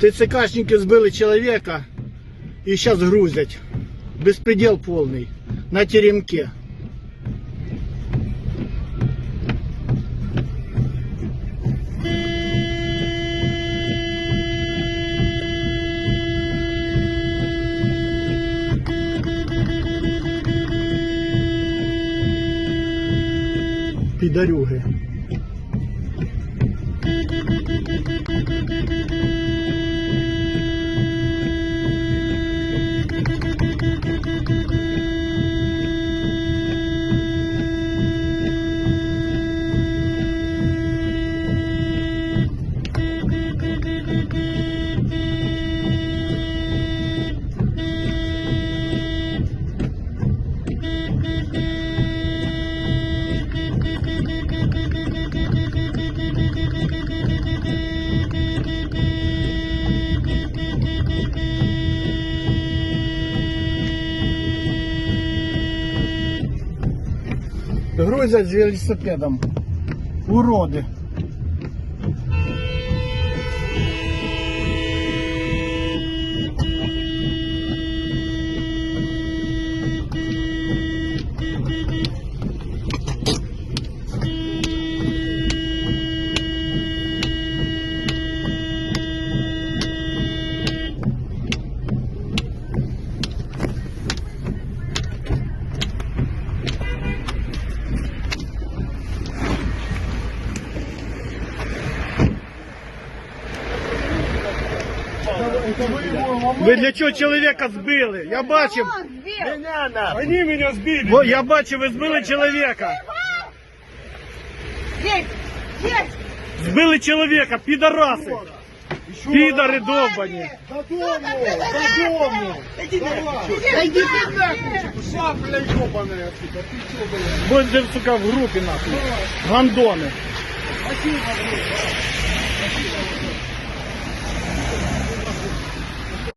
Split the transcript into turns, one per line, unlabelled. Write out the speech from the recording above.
ТЦКшники збили чоловіка і зараз грузять. Безпреділ повний. На теремке. Підарюги. Грузять з велосипедом. Уроди. Ви для чого чоловіка збили? Я бачив.
Они меня сбили.
Во, Я бачив, ви збили чоловіка.
Есть! Есть!
Збили чоловіка, підараси. Підари довбані.
Додому, додому.
Да иди ты нахуй!
Пошла, бля, ебаная отсюда. Ты что, бля?
Будете, сука, в групі нахуй. Гандони.